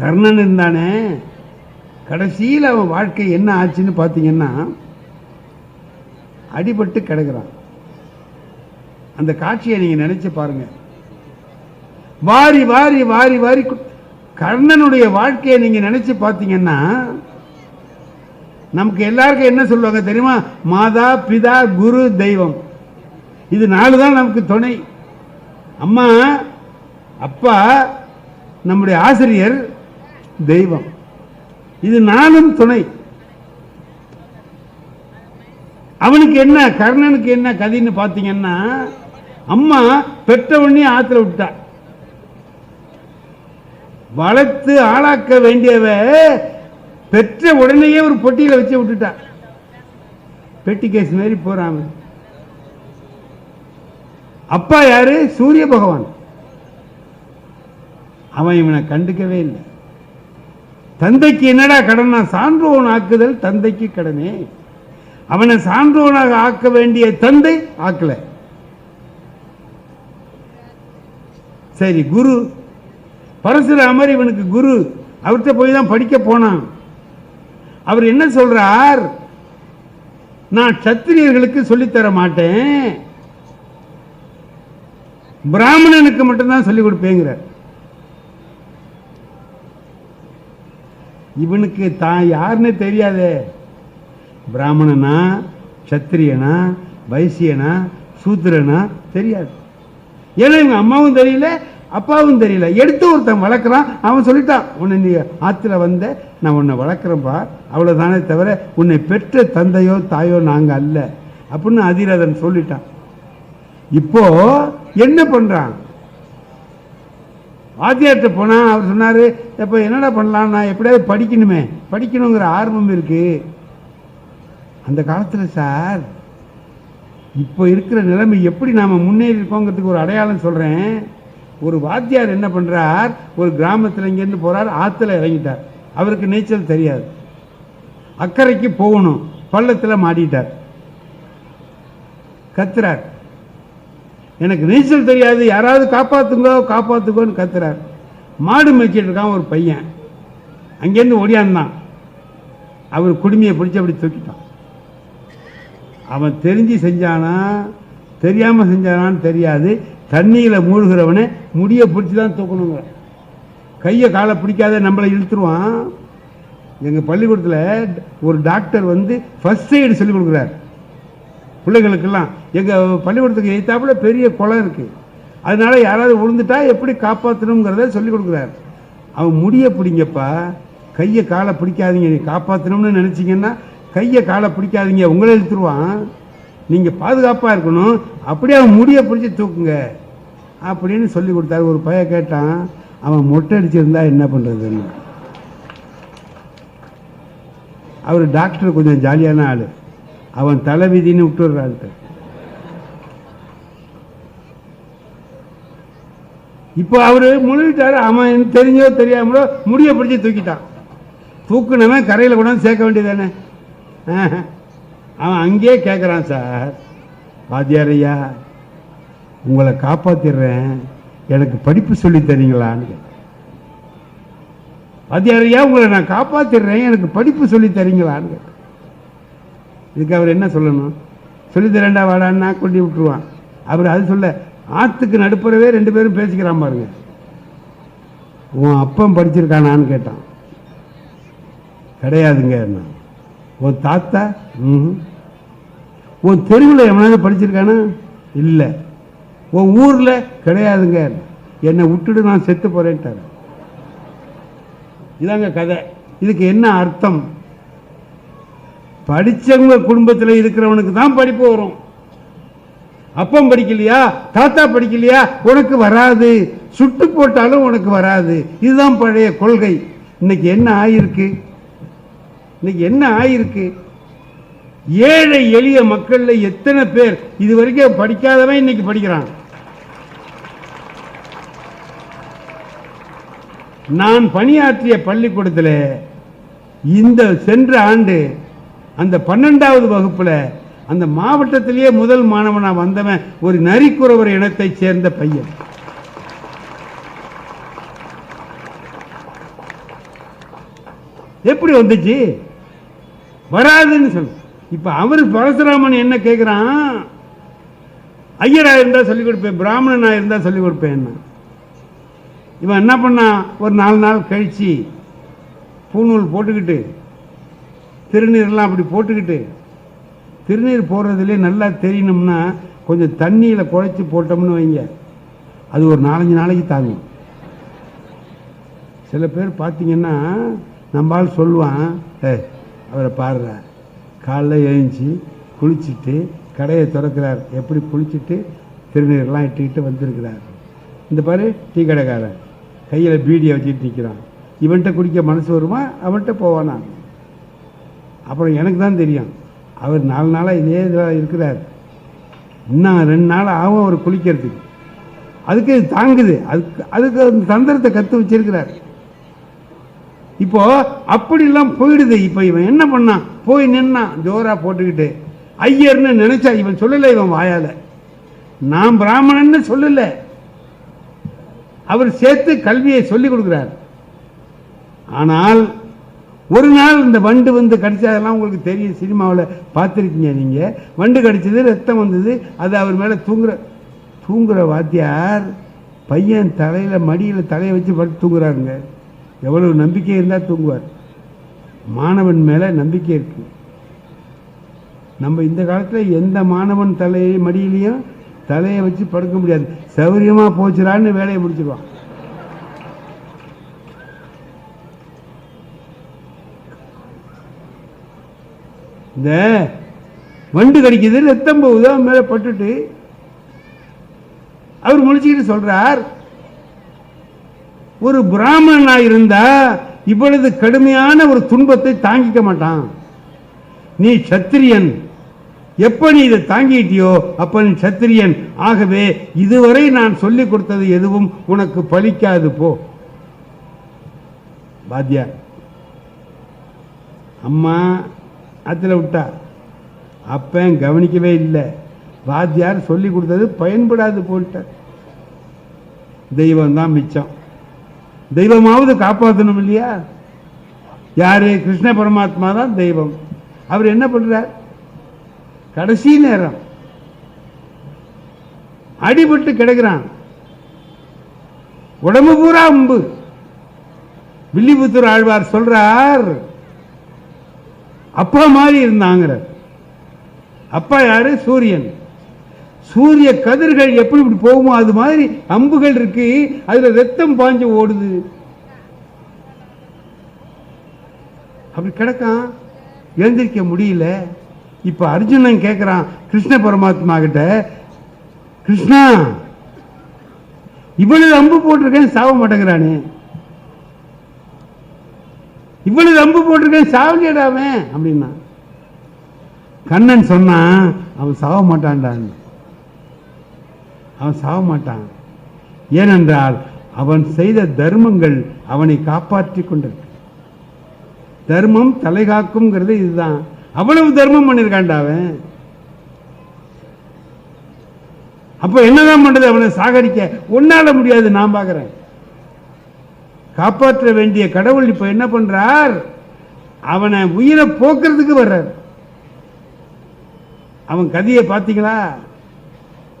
கர்ணன் இருந்தானே. கடைசியில் அவன் வாழ்க்கை என்ன ஆச்சுன்னு பார்த்தீங்கன்னா அடிபட்டு கிடக்குறான். அந்த காட்சியை நீங்கள் நினைச்சு பாருங்க. வாரி வாரி வாரி வாரி கர்ணனுடைய வாழ்க்கையை நீங்கள் நினைச்சு பார்த்தீங்கன்னா நமக்கு எல்லாருக்கும் என்ன சொல்லுவாங்க தெரியுமா? மாதா பிதா குரு தெய்வம். இது நாலு தான் நமக்கு துணை. அம்மா அப்பா நம்முடைய ஆசிரியர் தெய்வம். இது நானும் துணை. அவனுக்கு என்ன கர்ணனுக்கு என்ன கதைன்னு பார்த்தீங்கன்னா அம்மா பெற்ற உடனே ஆத்துல விட்டா. வளர்த்து ஆளாக்க வேண்டியவ பெற்ற உடனேயே ஒரு பொட்டியில வச்சு விட்டுட்டா. பெட்டி கேஸ் மாதிரி போறான் அப்பா யாரு? சூரிய பகவான். அவன் இவனை கண்டுக்கவே இல்லை. தந்தைக்கு என்னடா கடனா சான்றோன் ஆக்குதல் தந்தைக்கு கடனே. அவனை சான்றோனாக ஆக்க வேண்டிய தந்தை ஆக்கல. சரி குரு. பரசுராமர் இவனுக்கு குரு. அவர்கிட்ட போய் தான் படிக்க போனான். அவர் என்ன சொல்றார்? நான் சத்திரியர்களுக்கு சொல்லித்தர மாட்டேன். பிராமணனுக்கு மட்டும்தான் சொல்லிக் கொடுப்பேங்கிறார். இவனுக்கு தான் யாருன்னு தெரியாதே. பிராமணனா சத்திரியனா வைசியனா சூத்திரனா தெரியாது. ஏன்னா இவங்க அம்மாவும் தெரியல அப்பாவும் தெரியல. எடுத்து ஒருத்தன் வளர்க்குறான் அவன் சொல்லிட்டான் உன்னை நீ ஆற்றுல வந்த நான் உன்னை வளர்க்குறேன்ப்பா அவ்வளோதானே தவிர உன்னை பெற்ற தந்தையோ தாயோ நாங்கள் அல்ல. அப்படின்னு அதிரதன் சொல்லிட்டான். இப்போ என்ன பண்ணுறான் வாத்தியார்கிட்ட போனால் அவர் சொன்னார் இப்போ என்னடா பண்ணலாம் நான் எப்படியாவது படிக்கணுமே படிக்கணுங்கிற ஆர்வம் இருக்குது அந்த காலத்தில் சார் இப்போ இருக்கிற நிலைமை எப்படி நாம் முன்னேறி இருக்கோங்கிறதுக்கு ஒரு அடையாளம் சொல்கிறேன் ஒரு வாத்தியார் என்ன பண்ணுறார் ஒரு கிராமத்தில் இங்கேருந்து போகிறார் ஆற்றுல இறங்கிட்டார். அவருக்கு நீச்சல் தெரியாது. அக்கறைக்கு போகணும் பள்ளத்தில் மாட்டிட்டார். கத்துறார். எனக்கு நீச்சல் தெரியாது யாராவது காப்பாற்றுங்கோ காப்பாத்துங்கோன்னு கத்துறார். மாடு மேய்ச்சிட்டு இருக்கான் ஒரு பையன். அங்கேருந்து ஓடியாந்தான். அவர் குடுமையை பிடிச்சி அப்படி தூக்கிட்டான். அவன் தெரிஞ்சு செஞ்சானா தெரியாமல் செஞ்சானான்னு தெரியாது. தண்ணியில் மூழ்கிறவனை முடியை பிடிச்சி தான் தூக்கணுங்கிற. கையை காலை பிடிக்காத நம்மளை இழுத்துருவான். எங்கள் பள்ளிக்கூடத்தில் ஒரு டாக்டர் வந்து ஃபர்ஸ்ட் எய்டு சொல்லிக் கொடுக்குறாரு. பிள்ளைகளுக்கெல்லாம். எங்கள் பள்ளிக்கூடத்துக்கு எய்த்தாப்புல பெரிய குளம் இருக்குது அதனால யாராவது விழுந்துட்டா எப்படி காப்பாற்றணுங்கிறத சொல்லி கொடுக்குறாரு. அவன் முடிய பிடிங்கப்பா. கையை காலை பிடிக்காதீங்க. நீ காப்பாற்றணும்னு நினச்சிங்கன்னா கையை காலை பிடிக்காதீங்க. உங்களை இழுத்துருவான். நீங்கள் பாதுகாப்பாக இருக்கணும். அப்படியே அவன் முடியை பிடிச்சி தூக்குங்க. அப்படின்னு சொல்லி கொடுத்தாரு. ஒரு பையன் கேட்டான் அவன் மொட்டை அடிச்சிருந்தா என்ன பண்ணுறதுன்னு அவர் டாக்டர் கொஞ்சம் ஜாலியான ஆள். அவன் தலைவிதின்னு விட்டுடுறான்ட்டு இப்போ அவர் முழுவிட்டாரு அவன் தெரிஞ்சோ தெரியாமலோ முடிய பிடிச்சி தூக்கிட்டான். தூக்குனவன் கரையில் கூட சேர்க்க வேண்டியதானே? அவன் அங்கேயே கேட்குறான் சார் வாத்தியார் ஐயா உங்களை காப்பாத்திடுறேன். எனக்கு படிப்பு சொல்லி தரீங்களான்னு கேட்டான். வாத்தியார் ஐயா உங்களை நான் காப்பாத்திடுறேன். எனக்கு படிப்பு சொல்லி தரீங்களான்னு இதுக்கு அவர் என்ன சொல்லணும்? சொல்லி தரேன்டா வாடான்னா கொண்டு விட்டுருவான். அவர் அது சொல்ல ஆற்றுக்கு நடுப்புறவே ரெண்டு பேரும் பேசிக்கிறான் பாருங்க. உன் அப்பன் படிச்சிருக்கானான்னு கேட்டான். கிடையாதுங்க நான். உன் தாத்தா ம் உன் தெருவில் எவனாவது படிச்சிருக்கானா? இல்லை. உன் ஊரில் கிடையாதுங்க என்னை? விட்டுடு நான் செத்து போகிறேன்ட்டார் இதாங்க கதை. இதுக்கு என்ன அர்த்தம்? படிச்சவங்க குடும்பத்தில் இருக்கிறவனுக்கு தான் படிப்பு வரும். அப்பம் படிக்கலையா? தாத்தா படிக்கலையா? உனக்கு வராது. சுட்டு போட்டாலும் உனக்கு வராது. இதுதான் பழைய கொள்கை. இன்னைக்கு என்ன ஆயிருக்கு? இன்னைக்கு என்ன ஆயிருக்கு? ஏழை எளிய மக்கள்ல எத்தனை பேர்? இது வரைக்கும் படிக்காதவன் இன்னைக்கு படிக்கிறான். நான் பணியாற்றிய பள்ளிக்கூடத்தில் இந்த சென்ற ஆண்டு அந்த பன்னெண்டாவது வகுப்புல அந்த மாவட்டத்திலேயே முதல் மாணவனா வந்தவன் ஒரு நரிக்குறவர் இனத்தைச் சேர்ந்த பையன். எப்படி வந்துச்சு? வராதுன்னு சொல்லு. இப்போ அவர் பரசுராமன் என்ன கேட்குறான் ஐயரா இருந்தால் சொல்லிக் கொடுப்பேன் பிராமணனா இருந்தால் சொல்லிக் கொடுப்பேன். இவன் என்ன பண்ணான்? ஒரு நாலு நாள் கழிச்சு பூநூல் போட்டுக்கிட்டு திருநீர்லாம் அப்படி போட்டுக்கிட்டு திருநீர் போடுறதுலே நல்லா தெரியணும்னா கொஞ்சம் தண்ணியில் குழைச்சி போட்டோம்னு வைங்க. அது ஒரு நாலஞ்சு நாளைக்கு தாங்கும். சில பேர் பார்த்தீங்கன்னா நம்மால் சொல்லுவான் ஏ அவரை பாடுற காலைல எழுந்துச்சி குளிச்சுட்டு கடையை திறக்கிறார். எப்படி குளிச்சுட்டு திருநீர்லாம் இட்டுக்கிட்டு வந்திருக்கிறார். இந்த பாரு டீ கடைக்காரன். கையில் பீடியை வச்சுட்டு நிற்கிறான் இவன்கிட்ட குடிக்க மனசு வருமா? அவன்கிட்ட போவானா? அப்புறம் எனக்கு தான் தெரியும். அவர் நாலு நாளாக இதே இதில் இருக்கிறார். இன்னும் ரெண்டு நாள் ஆகும் அவர் குளிக்கிறதுக்கு. அதுக்கு இது தாங்குது. அதுக்கு அதுக்கு அந்த தந்திரத்தை கற்று வச்சிருக்கிறார். இப்போ அப்படிலாம் போயிடுது. இப்போ இவன் என்ன பண்ணான்? போய் நின்னான் ஜோரா போட்டுக்கிட்டு ஐயர்னு நினைச்சா இவன் சொல்லலை இவன் வாயால. நான் பிராமணன்னு சொல்லல. அவர் சேர்த்து கல்வியை சொல்லிக் கொடுக்கிறார். ஆனால் ஒரு நாள் இந்த வண்டு வந்து கடிச்சதெல்லாம் உங்களுக்கு தெரியும் சினிமாவில் பார்த்துருக்கீங்க நீங்கள் வண்டு கடிச்சது ரத்தம் வந்தது அது அவர் மேலே தூங்குற தூங்குற வாத்தியார் பையன் தலையில் மடியில் தலையை வச்சு படுத்து தூங்குறாருங்க. எவ்வளவு நம்பிக்கை இருந்தால் தூங்குவார். மாணவன் மேலே நம்பிக்கை இருக்கு. நம்ம இந்த காலத்தில் எந்த மாணவன் தலையை மடியிலையும் தலையை வச்சு படுக்க முடியாது. சௌகரியமாக போச்சுடான்னு வேலையை முடிச்சிருவான். இந்த வண்டு கடிக்குது ரத்தம் போகுது அவன் மேலே பட்டுட்டு. அவர் முடிச்சுக்கிட்டு சொல்கிறார் ஒரு பிராமணனாக இருந்தா இவ்வளவு கடுமையான ஒரு துன்பத்தை தாங்கிக்க மாட்டான். நீ சத்திரியன். எப்ப நீ இதை தாங்கிட்டியோ அப்ப நீ சத்திரியன். ஆகவே இதுவரை நான் சொல்லிக் கொடுத்தது எதுவும் உனக்கு பலிக்காது போ. பாத்தியார் அம்மா ஆத்துல விட்டா அப்பன் கவனிக்கவே இல்லை. வாத்தியார் சொல்லி கொடுத்தது பயன்படாது போட்டார் தெய்வம் தான் மிச்சம். தெய்வமாவது காப்பாற்றணும் இல்லையா? யாரு? கிருஷ்ண பரமாத்மா தான் தெய்வம். அவர் என்ன பண்ணுறார் கடைசி நேரம் அடிபட்டு கிடக்கிறான். உடம்பு பூரா அம்பு. வில்லிபுத்தூர் ஆழ்வார் சொல்றார் அப்பா மாதிரி இருந்தாங்கிற. அப்பா யாரு? சூரியன். சூரிய கதிர்கள் எப்படி இப்படி போகுமோ அது மாதிரி அம்புகள் இருக்கு. அதுல ரத்தம் பாஞ்சு ஓடுது. அப்படி கிடக்கான் எழுந்திருக்க முடியல. இப்ப அர்ஜுனன் கேட்கிறான் கிருஷ்ண பரமாத்மா கிட்ட கிருஷ்ணா இவ்வளவு அம்பு போட்டிருக்கேன் சாவ மாட்டேங்கிறானே. இவ்வளவு அம்பு போட்டிருக்கேன் சாவலியடா அவன் அப்படின்னா. கண்ணன் சொன்னான் அவன் சாவ மாட்டான்டான்னு அவன் சாவ மாட்டான். ஏனென்றால் அவன் செய்த தர்மங்கள் அவனை காப்பாற்றி கொண்டிருக்கு. தர்மம் தலை காக்கும்ங்கிறது இதுதான். அவ்வளவு தர்மம் பண்ணியிருக்கான்டா அவன். அப்ப என்னதான் பண்றது அவனை சாகரிக்க உன்னால முடியாது நான் பாக்குறேன். காப்பாற்ற வேண்டிய கடவுள் இப்ப என்ன பண்றார்? அவனை உயிரை போக்குறதுக்கு வர்றார். அவன் கதையை பார்த்தீங்களா?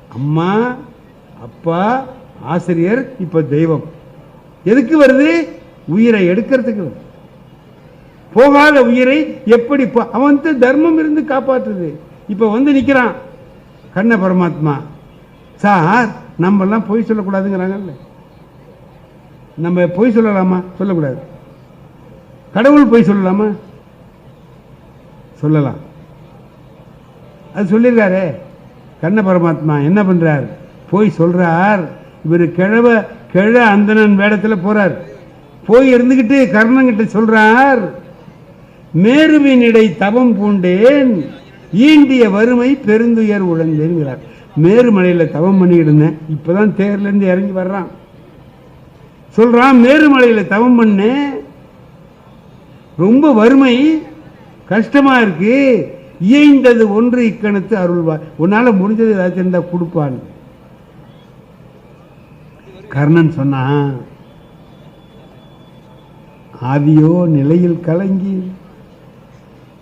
அம்மா அப்பா ஆசிரியர் இப்ப தெய்வம். எதுக்கு வருது? உயிரை எடுக்கிறதுக்கு வருது. போகாத உயிரை எப்படி அவன் தர்மம் இருந்து காப்பாற்றுது. இப்ப வந்து நிக்கிறான். கண்ண பரமாத்மா. சார் நம்ம எல்லாம் பொய் சொல்லக்கூடாதுங்கிறாங்கல்ல. நம்ம பொய் சொல்லலாமா? சொல்லக்கூடாது. கடவுள் பொய் சொல்லலாமா? சொல்லலாம். அது சொல்லியிருக்காரே கண்ண பரமாத்மா என்ன பண்ணுறார் போய் சொல்றார். இவர் கிழவ கிழ அந்தணன் வேடத்தில் போகிறார் போய் இருந்துகிட்டு கர்ணங்கிட்ட சொல்றார். மேருவினிடை தவம் பூண்டேன். ஈண்டிய வறுமை பெருந்துயர் உழந்தேன்கிறார் மேருமலையில் தவம் பண்ணிக்கிட்டு இருந்தேன். இப்போ தான் தேர்லேருந்து இறங்கி வர்றான். சொல்றான் மேருமலையில தவம் பண்ணேன் ரொம்ப வறுமை கஷ்டமா இருக்கு. இயைந்தது ஒன்று இக்கணத்து அருள்வார் உன்னால முடிஞ்சது ஏதாச்சும் இருந்தா கொடுப்பான். கர்ணன் சொன்னான் ஆதியோ நிலையில் கலங்கி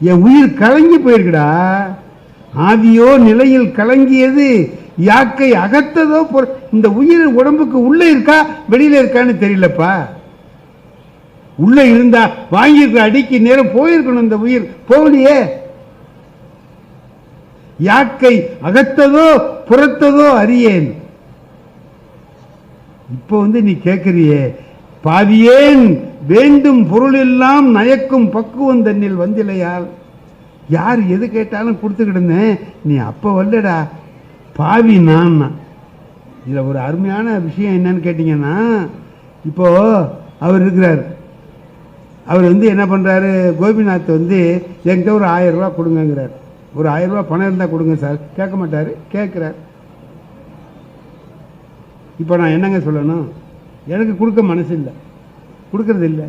என் உயிர் கலங்கி போயிருக்குடா. ஆதியோ நிலையில் கலங்கியது யாக்கை அகத்ததோ இந்த உயிர் உடம்புக்கு உள்ளே இருக்கா? வெளியில இருக்கான்னு தெரியலப்பா. உள்ளே இருந்தா வாங்கியிருக்க அடிக்கு நேரம் போயிருக்கணும் இந்த உயிர். போகலையே. யாக்கை அகத்ததோ புறத்ததோ அறியேன். இப்போ வந்து நீ கேட்கிறியே பாதியேன் வேண்டும் பொருள் எல்லாம் நயக்கும் பக்குவம் தன்னில் வந்திலையால். யார் எது கேட்டாலும் கொடுத்துக்கிடுந்தேன் நீ அப்போ வரலடா பாவி நான் இதில் ஒரு அருமையான விஷயம் என்னன்னு கேட்டிங்கன்னா இப்போ அவர் இருக்கிறார். அவர் வந்து என்ன பண்ணுறாரு கோபிநாத் வந்து என்கிட்ட ஒரு ஆயிரம் கொடுங்கங்கிறார். ஒரு ஆயிரம் பணம் இருந்தால் கொடுங்க சார். கேட்க மாட்டார். கேட்குறார். இப்போ நான் என்னங்க சொல்லணும்? எனக்கு கொடுக்க மனசு இல்லை. கொடுக்கறது இல்லை.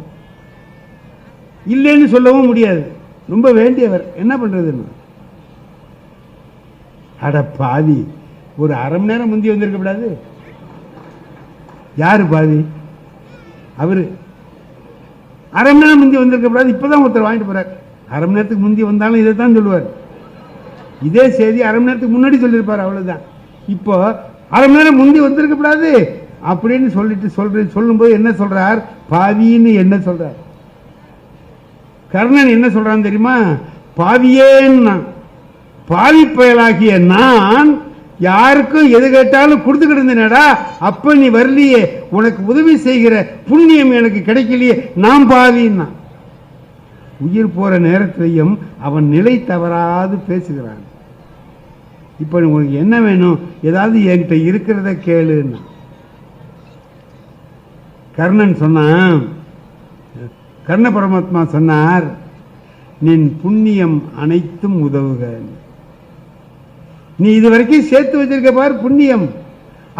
இல்லைன்னு சொல்லவும் முடியாது. ரொம்ப வேண்டியவர். என்ன பண்ணுறதுன்னு அட பாவி. ஒரு அரை மணி நேரம் முந்தி வந்திருக்க கூடாது யாரு பாவி அவரு. அரை மணி நேரம் முந்தி வந்திருக்க கூடாது இப்பதான் ஒருத்தர் வாங்கிட்டு போறார். அரை மணி நேரத்துக்கு முந்தி வந்தாலும் இதை தான் சொல்லுவார். இதே செய்தி அரை மணி நேரத்துக்கு முன்னாடி சொல்லியிருப்பார் அவ்வளவுதான். இப்போ அரை மணி நேரம் முந்தி வந்திருக்க கூடாது அப்படின்னு சொல்லிட்டு சொல்ற சொல்லும்போது என்ன சொல்றார்? பாவின்னு என்ன சொல்றார்? கர்ணன் என்ன சொல்றான்னு தெரியுமா? பாவியேன்னா பாவி பயலாகிய நான் யாருக்கும் எது கேட்டாலும் கொடுத்துக்கிட்டு இருந்தேனடா அப்ப நீ வரலையே. உனக்கு உதவி செய்கிற புண்ணியம் எனக்கு கிடைக்கலையே. நான் பாவின்னா. உயிர் போற நேரத்திலையும் அவன் நிலை தவறாது பேசுகிறான். இப்ப உனக்கு என்ன வேணும்? ஏதாவது என்கிட்ட இருக்கிறத கேளுன்னா. கர்ணன் சொன்னான் கர்ண பரமாத்மா சொன்னார் நின் புண்ணியம் அனைத்தும் உதவுக நீ இது வரைக்கும் சேர்த்து வச்சிருக்க பார் புண்ணியம்.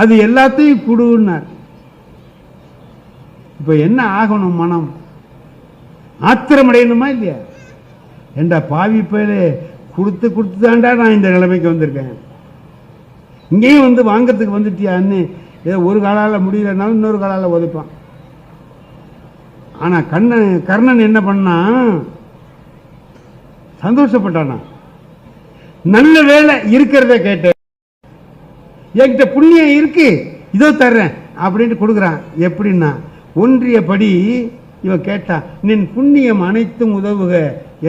அது எல்லாத்தையும் கொடுன்னார். இப்போ என்ன ஆகணும் மனம்? ஆத்திரமடையணுமா இல்லையா? என்ற பாவி பயலே கொடுத்து கொடுத்து தாண்டா நான் இந்த நிலைமைக்கு வந்திருக்கேன். இங்கேயும் வந்து வாங்கிறதுக்கு வந்துட்டியான்னு ஏதோ ஒரு காலால் முடியலனாலும் இன்னொரு காலால் உதைப்பான். ஆனால் கண்ணன் கர்ணன் என்ன பண்ணான்? சந்தோஷப்பட்டானா? நல்ல வேலை இருக்கிறத கேட்டு என்கிட்ட புண்ணியம் இருக்கு இதோ தர்றேன் அப்படின்ட்டு கொடுக்குறான். எப்படின்னா ஒன்றியபடி இவன் கேட்டான் நின் புண்ணியம் அனைத்தும் உதவுக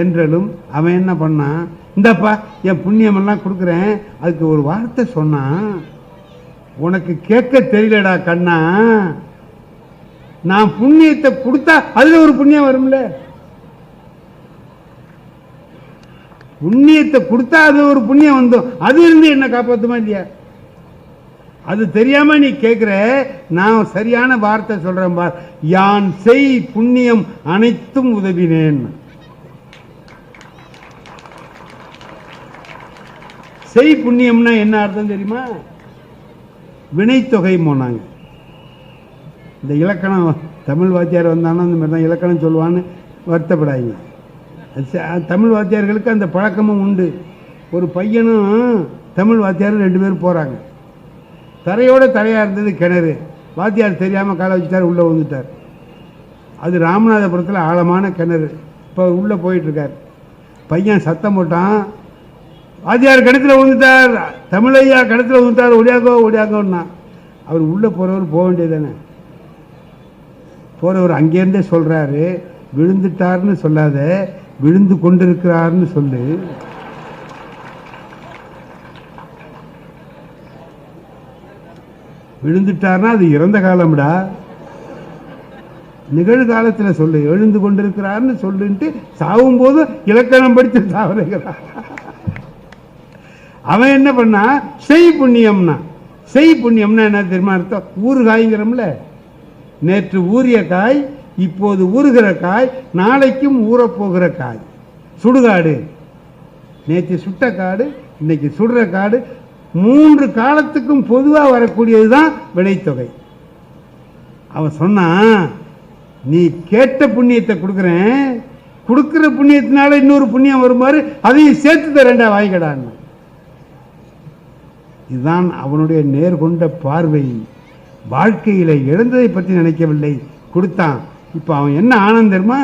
என்றாலும் அவன் என்ன பண்ணான் இந்தப்பா என் புண்ணியமெல்லாம் கொடுக்குறேன். அதுக்கு ஒரு வார்த்தை சொன்னான் உனக்கு கேட்க தெரியலடா கண்ணா. நான் புண்ணியத்தை கொடுத்தா அதுல ஒரு புண்ணியம் வரும்ல. புண்ணியத்தை கொடுத்தா அது ஒரு புண்ணியம் வந்தோம் அது இருந்து என்ன காப்பாற்றுமா இல்லையா? அது தெரியாம நீ கேட்குற நான் சரியான வார்த்தை சொல்றேன் பார். யான் செய் புண்ணியம் அனைத்தும் உதவினேன். செய் புண்ணியம்னா என்ன அர்த்தம் தெரியுமா? வினைத்தொகை போனாங்க இந்த இலக்கணம் தமிழ் வாத்தியார் வந்தாலும் அந்த மாதிரி தான் இலக்கணம் சொல்லுவான்னு வருத்தப்படாதீங்க. தமிழ் வாத்தியார்களுக்கு அந்த பழக்கமும் உண்டு. ஒரு பையனும் தமிழ் வாத்தியாரும் ரெண்டு பேரும் போகிறாங்க தரையோட தரையாக இருந்தது கிணறு. வாத்தியார் தெரியாமல் காலை வச்சுட்டார் உள்ளே வந்துட்டார் அது ராமநாதபுரத்தில் ஆழமான கிணறு. இப்போ உள்ளே போயிட்டுருக்கார். பையன் சத்தம் போட்டான் வாத்தியார் கிணத்துல விழுந்துட்டார் தமிழையா கிணத்துல விழுந்துட்டார் ஒடியாங்கோ ஒடியாங்கோன்னா அவர் உள்ளே போகிறவர் போக வேண்டியதானே போகிறவர் அங்கேருந்தே சொல்கிறாரு விழுந்துட்டார்னு சொல்லாத விழுந்து கொண்டிருக்கிறார்னு சொல்லு. விழுந்துட்டார்னா அது இறந்த காலம்டா. நிகழ்காலத்தில் சொல்லு எழுந்து கொண்டிருக்கிறார்னு சொல்லுன்ட்டு சாவும் போது இலக்கணம் படித்து சாவலைகிறான் அவன் என்ன பண்ணா? செய் புண்ணியம்னா. செய் புண்ணியம்னா என்ன தெரியுமா அர்த்தம்? ஊறுகாய்ங்கிறோம்ல. நேற்று ஊறிய காய் இப்போது ஊறுகிற காய் நாளைக்கும் ஊறப்போகிற காய். சுடுகாடு. நேற்று சுட்ட காடு இன்னைக்கு சுடுற காடு. மூன்று காலத்துக்கும் பொதுவாக வரக்கூடியது தான் விலைத்தொகை அவன் சொன்னான் நீ கேட்ட புண்ணியத்தை கொடுக்குறேன். கொடுக்குற புண்ணியத்தினால இன்னொரு புண்ணியம் வருமாறு அதையும் சேர்த்து தரேன்டா வாய்க்கடான்னு இதுதான் அவனுடைய நேர்கொண்ட பார்வை. வாழ்க்கையில் இழந்ததை பற்றி நினைக்கவில்லை. கொடுத்தான். இப்போ அவன் என்ன ஆனான் தெரியுமா?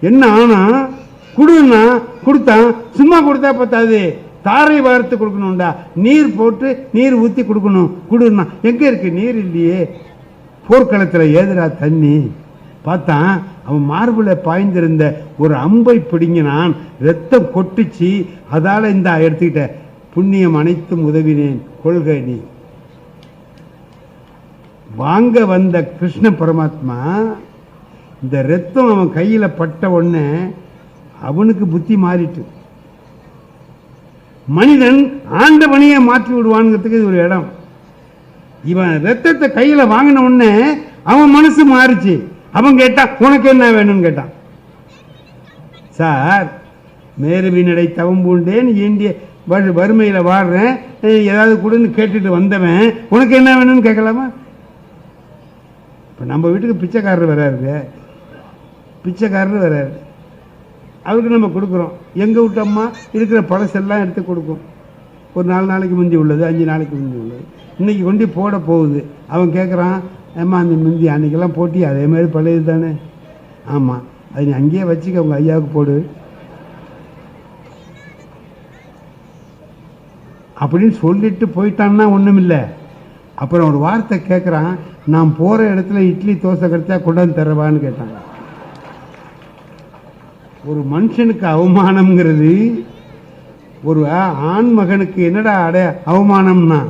என்ன ஆனா கொடுன்னா கொடுத்தான் சும்மா கொடுத்தா பத்தாது. தாரை வார்த்து கொடுக்கணும்டா. நீர் போட்டு நீர் ஊற்றி கொடுக்கணும். கொடுன்னா எங்கே இருக்கு? நீர் இல்லையே. போர்க்களத்தில் ஏதுரா தண்ணி? பார்த்தான் அவன் மார்பில் பாய்ந்திருந்த ஒரு அம்பை பிடுங்கினான். ரத்தம் கொட்டுச்சு. அதால இந்த எடுத்துக்கிட்ட. புண்ணியம் அனைத்தும் உதவினேன். கொள்கை நீ. வாங்க வந்த கிருஷ்ண பரமாத்மா இந்த ரத்தம் அவன் கையில் பட்ட உடனே அவனுக்கு புத்தி மாறிட்டு. மனிதன் ஆண்டவனையே மாற்றி விடுவான்ங்கிறதுக்கு இது ஒரு இடம். இவன் ரத்தத்தை கையில வாங்கின உடனே அவன் மனசு மாறிச்சு. அவன் கேட்டான் உனக்கு என்ன வேணும்னு கேட்டான். சார் மேருவினடை தவம் பூண்டேன் ஏண்டிய வறுமையில் வறுமையில வாடுறேன். ஏதாவது கொடுன்னு கேட்டுட்டு வந்தவன் உனக்கு என்ன வேணும்னு கேட்கலாமா? இப்போ நம்ம வீட்டுக்கு பிச்சைக்காரர் வராருங்க. பிச்சைக்காரர் வராரு அவருக்கு நம்ம கொடுக்குறோம். எங்கள் வீட்டு அம்மா இருக்கிற பழசெல்லாம் எடுத்து கொடுக்கும். ஒரு நாலு நாளைக்கு முந்தி உள்ளது அஞ்சு நாளைக்கு முந்தி உள்ளது. இன்றைக்கி கொண்டு போட போகுது. அவன் கேட்குறான் ஏம்மா அந்த முந்தி அன்றைக்கெல்லாம் போட்டி அதே மாதிரி பழையது தானே? ஆமாம் அது நீ அங்கேயே வச்சுக்க உங்கள் ஐயாவுக்கு போடு. அப்படின்னு சொல்லிட்டு போயிட்டான்னா ஒன்றும் இல்லை. அப்புறம் ஒரு வார்த்தை கேட்குறான் நான் போகிற இடத்துல இட்லி தோசை கிடைச்சா கொண்டாந்து தரவான்னு கேட்டாங்க ஒரு மனுஷனுக்கு அவமானம்ங்கிறது ஒரு ஆண் மகனுக்கு என்னடா அடைய அவமானம்னா?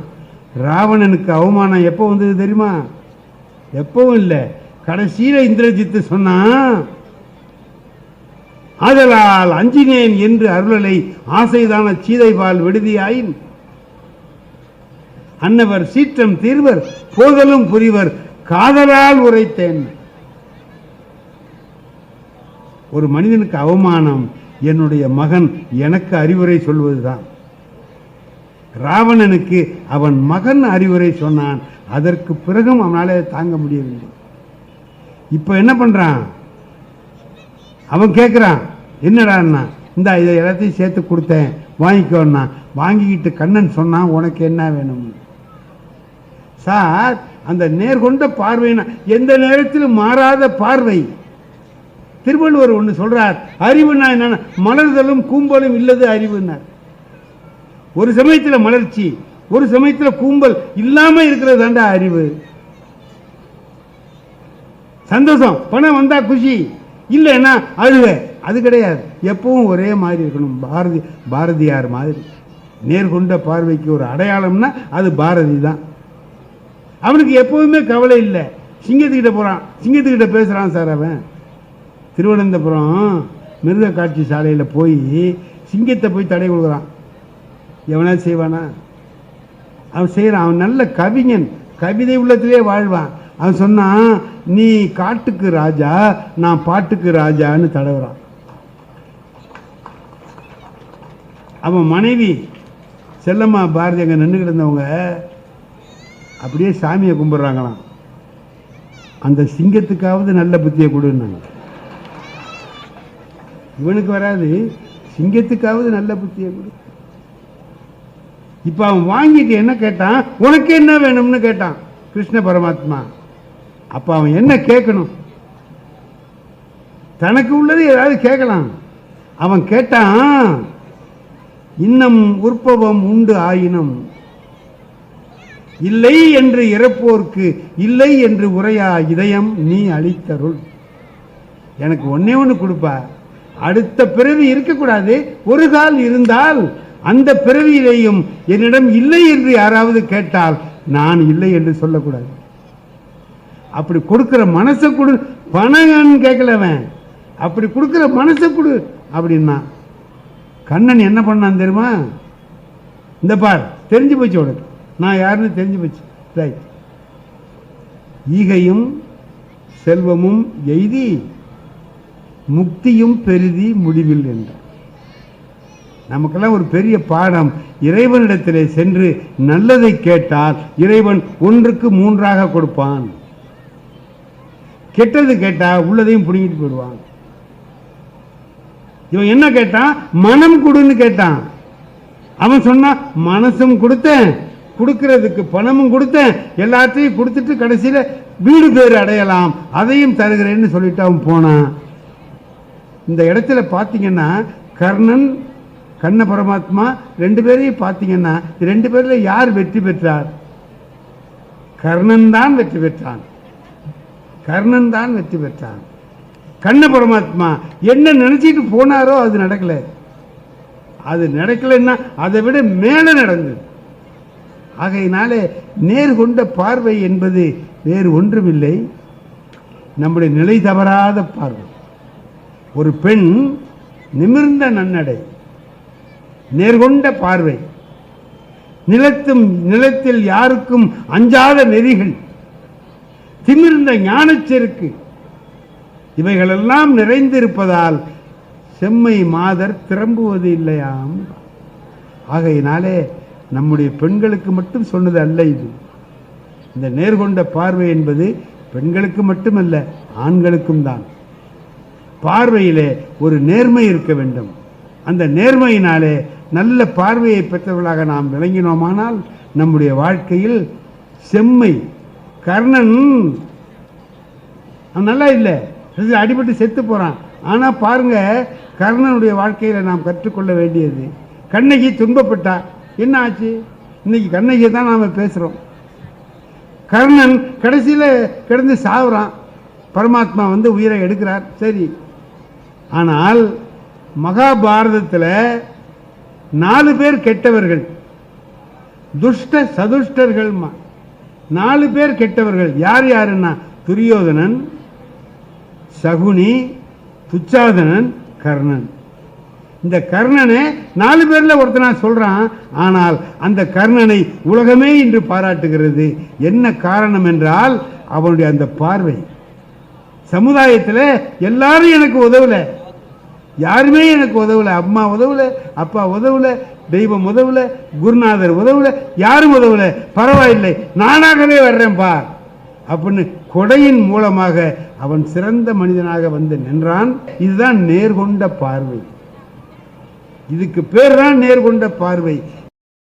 ராவணனுக்கு அவமானம் எப்போ வந்தது தெரியுமா? எப்பவும் இல்லை. கடைசியில் இந்திரஜித்து சொன்னான் ஆதலால் அஞ்சினேன் என்று அருளலை ஆசைதான சீதைபால் விடுதியாயின். அன்னவர் சீற்றம் தீர்வர் போதலும் புரிவர் காதலால் உரைத்தேன். ஒரு மனிதனுக்கு அவமானம் என்னுடைய மகன் எனக்கு அறிவுரை சொல்வதுதான். ராவணனுக்கு அவன் மகன் அறிவுரை சொன்னான். அதற்கு பிறகும் அவனால் தாங்க முடியவில்லை. இப்போ என்ன பண்ணுறான் அவன் கேட்குறான் என்னடான்னா இந்த இதை எல்லாத்தையும் சேர்த்து கொடுத்தேன் வாங்கிக்கோன்னா வாங்கிக்கிட்டு கண்ணன் சொன்னான் உனக்கு என்ன வேணும்? சார் அந்த நேர்கொண்ட பார்வைனா எந்த நேரத்திலும் மாறாத பார்வை. திருவள்ளுவர் ஒன்று சொல்கிறார் அறிவுனா என்னென்னா மலர்தலும் கூம்பலும் இல்லது அறிவுன்னார். ஒரு சமயத்தில் மலர்ச்சி ஒரு சமயத்தில் கூம்பல் இல்லாமல் இருக்கிறது தாண்டா அறிவு. சந்தோஷம் பணம் வந்தால் குஷி இல்லைன்னா அழுவே அது கிடையாது. எப்பவும் ஒரே மாதிரி இருக்கணும் பாரதி பாரதியார் மாதிரி. நேர்கொண்ட பார்வைக்கு ஒரு அடையாளம்னா அது பாரதி தான். அவனுக்கு எப்பவுமே கவலை இல்லை. சிங்கத்துக்கிட்ட போகிறான் சிங்கத்துக்கிட்ட பேசுகிறான் சார் அவன். திருவனந்தபுரம் மிருக காட்சி சாலையில் போய் சிங்கத்தை போய் தடை கொடுக்குறான். எவனா செய்வானா? அவன் செய்கிறான் அவன் நல்ல கவிஞன். கவிதை உள்ளத்திலே வாழ்வான். அவன் சொன்னான் நீ காட்டுக்கு ராஜா நான் பாட்டுக்கு ராஜான்னு தடவுறான். அவன் மனைவி செல்லம்மா பாரதி அங்கே நின்று கிடந்தவங்க அப்படியே சாமியை கும்பிட்றாங்களாம். அந்த சிங்கத்துக்காவது நல்ல புத்தியை கொடுன்னாங்க. இவனுக்கு வராது. சிங்கத்துக்காவது நல்ல புத்தியை கொடு. இப்போ அவன் வாங்கிட்டு என்ன கேட்டான்? உனக்கு என்ன வேணும்னு கேட்டான். கிருஷ்ண பரமாத்மா. அப்போ அவன் என்ன கேட்கணும்? தனக்கு உள்ளது ஏதாவது கேட்கலாம். அவன் கேட்டான் இன்னம் உற்பவம் உண்டு ஆயினும். இல்லை என்று இறப்போர்க்கு இல்லை என்று உரையா இதயம் நீ அளித்தருள். எனக்கு ஒன்னே ஒன்று கொடுப்பா. அடுத்த பிறவி இருக்கக்கூடாது. ஒரு கால் இருந்தால் அந்த பிறவியிலேயும் என்னிடம் இல்லை என்று யாராவது கேட்டால் நான் இல்லை என்று சொல்லக்கூடாது. அப்படி கொடுக்கிற மனசை கொடு பணம் கேட்கலவன் அப்படி கொடுக்கிற மனசை கொடு அப்படின்னா கண்ணன் என்ன பண்ணான் தெரியுமா? இந்த பார் தெரிஞ்சு போச்சு உனக்கு. நான் யாருன்னு தெரிஞ்சு போச்சு. ரைட் ஈகையும் செல்வமும் எய்தி முக்தியும் பெரிதி முடிவில் என்றார் நமக்கெல்லாம் ஒரு பெரிய பாடம். இறைவனிடத்திலே சென்று நல்லதை கேட்டால் இறைவன் ஒன்றுக்கு மூன்றாக கொடுப்பான். கெட்டது கேட்டா உள்ளதையும் பிடுங்கிட்டு போயிடுவான். இவன் என்ன கேட்டான் மனம் கொடுன்னு கேட்டான். அவன் சொன்னான் மனசும் கொடுத்தேன். கொடுக்கறதுக்கு பணமும் கொடுத்தேன். எல்லாத்தையும் கொடுத்துட்டு கடைசியில் வீடு பேர் அடையலாம். அதையும் தருகிறேன்னு சொல்லிட்டு அவன் போனான். இந்த இடத்துல பார்த்தீங்கன்னா கர்ணன் கண்ண பரமாத்மா ரெண்டு பேரையும் பார்த்தீங்கன்னா ரெண்டு பேரில் யார் வெற்றி பெற்றார்? கர்ணன் தான் வெற்றி பெற்றான். கர்ணன் தான் வெற்றி பெற்றான். கண்ண பரமாத்மா என்ன நினைச்சிட்டு போனாரோ அது நடக்கல. அது நடக்கலைன்னா அதை விட மேலே நடந்தது. ஆகையினாலே நேர் கொண்ட பார்வை என்பது வேறு ஒன்றுமில்லை. நம்முடைய நிலை தவறாத பார்வை. ஒரு பெண் நிமிர்ந்த நன்னடை நேர்கொண்ட பார்வை நிலத்தும் நிலத்தில் யாருக்கும் அஞ்சாத நெறிகள் திமிர்ந்த ஞானச்செருக்கு இவைகளெல்லாம் நிறைந்திருப்பதால் செம்மை மாதர் திரும்புவது இல்லையாம். ஆகையினாலே நம்முடைய பெண்களுக்கு மட்டும் சொன்னது அல்ல இது. இந்த நேர்கொண்ட பார்வை என்பது பெண்களுக்கு மட்டுமல்ல ஆண்களுக்கும் தான். பார்வையிலே ஒரு நேர்மை இருக்க வேண்டும். அந்த நேர்மையினாலே நல்ல பார்வையை பெற்றவர்களாக நாம் விளங்கினோமானால் நம்முடைய வாழ்க்கையில் செம்மை கர்ணன் நல்லா இல்லை. அடிபட்டு செத்து போகிறான் ஆனால் பாருங்க கர்ணனுடைய வாழ்க்கையில் நாம் கற்றுக்கொள்ள வேண்டியது. கண்ணகி துன்பப்பட்டா என்ன ஆச்சு? இன்னைக்கு கண்ணகியை தான் நாம் பேசுகிறோம் கர்ணன் கடைசியில் கிடந்து சாவுறான். பரமாத்மா வந்து உயிரை எடுக்கிறார். சரி ஆனால் மகாபாரதத்தில் நாலு பேர் கெட்டவர்கள். துஷ்ட சதுஷ்டர்கள் நாலு பேர் கெட்டவர்கள். யார் யாருன்னா? துரியோதனன் சகுனி துச்சாதனன் கர்ணன். இந்த கர்ணனை நாலு பேரில் ஒருத்தனா சொல்கிறான் ஆனால் அந்த கர்ணனை உலகமே இன்று பாராட்டுகிறது. என்ன காரணம் என்றால் அவனுடைய அந்த பார்வை. சமுதாயத்தில் எல்லாரும் எனக்கு உதவல. யாருமே எனக்கு உதவல அம்மா உதவல அப்பா உதவல தெய்வம் உதவல குருநாதர் உதவல யாரும் உதவல. பரவாயில்லை நானாகவே வர்றேன்ப்பா அப்படின்னு கொடையின் மூலமாக அவன் சிறந்த மனிதனாக வந்து நின்றான். இதுதான் நேர்கொண்ட பார்வை. இதுக்கு பேர் தான் நேர்கொண்ட பார்வை.